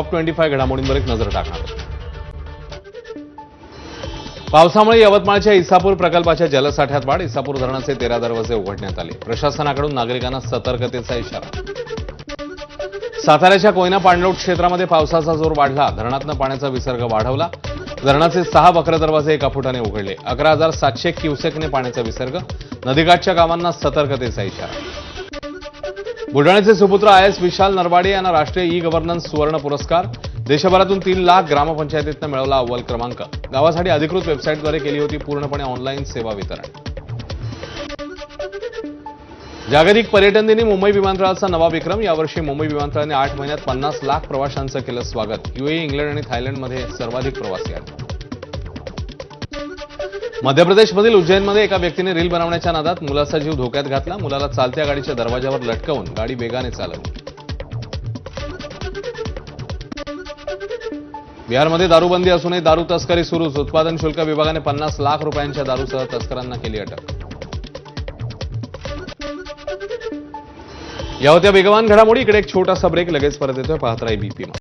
Top twenty five घडामोडींवर एक नजर टाकणार. पावसामुळे यवतमाळच्या इसापूर प्रकल्पाच्या जलसाठ्यात वाढ इसापूर धरणाचे तेरा दरवाजे उघडण्यात आले. प्रशासनाकडून नागरिकांना सतर्कतेचा इशारा. साताऱ्याच्या कोयना पाणलोट क्षेत्रामध्ये पावसाचा जोर वाढला. धरणातनं पाण्याचा विसर्ग वाढवला. धरणाचे सहा वक्र दरवाजे एका फुटाने उघडले. अकरा हजार सातशे क्युसेकने पाण्याचा विसर्ग. नदीकाठच्या गावांना सतर्कतेचा इशारा. बुलढाण्याचे सुपुत्र आय एस विशाल नरवाडे यांना राष्ट्रीय ई गव्हर्नन्स सुवर्ण पुरस्कार. देशभरातून तीन लाख ग्रामपंचायतीतनं मिळवला अव्वल क्रमांक. गावासाठी अधिकृत वेबसाईटद्वारे केली होती पूर्णपणे ऑनलाईन सेवा वितरण. जागतिक पर्यटन दिनी मुंबई विमानतळाचा नवा विक्रम. यावर्षी मुंबई विमानतळाने आठ महिन्यात पन्नास लाख प्रवाशांचं केलं स्वागत. युएई इंग्लंड आणि थायलंडमध्ये सर्वाधिक प्रवासी आले मध्य प्रदेशमधील उज्जैनमध्ये एका व्यक्तीने रील बनवण्याच्या नादात मुलाचा जीव धोक्यात घातला. मुलाला चालत्या गाडीच्या दरवाजावर लटकवून गाडी वेगाने चालवली. बिहारमध्ये दारूबंदी असूनही दारू तस्करी सुरूच. उत्पादन शुल्क विभागाने पन्नास लाख रुपयांच्या दारूसह तस्करांना केली अटक. या होत्या वेगवान घडामोडी इकडे एक छोटासा ब्रेक लगेच परत येतोय पाहत राही बीपी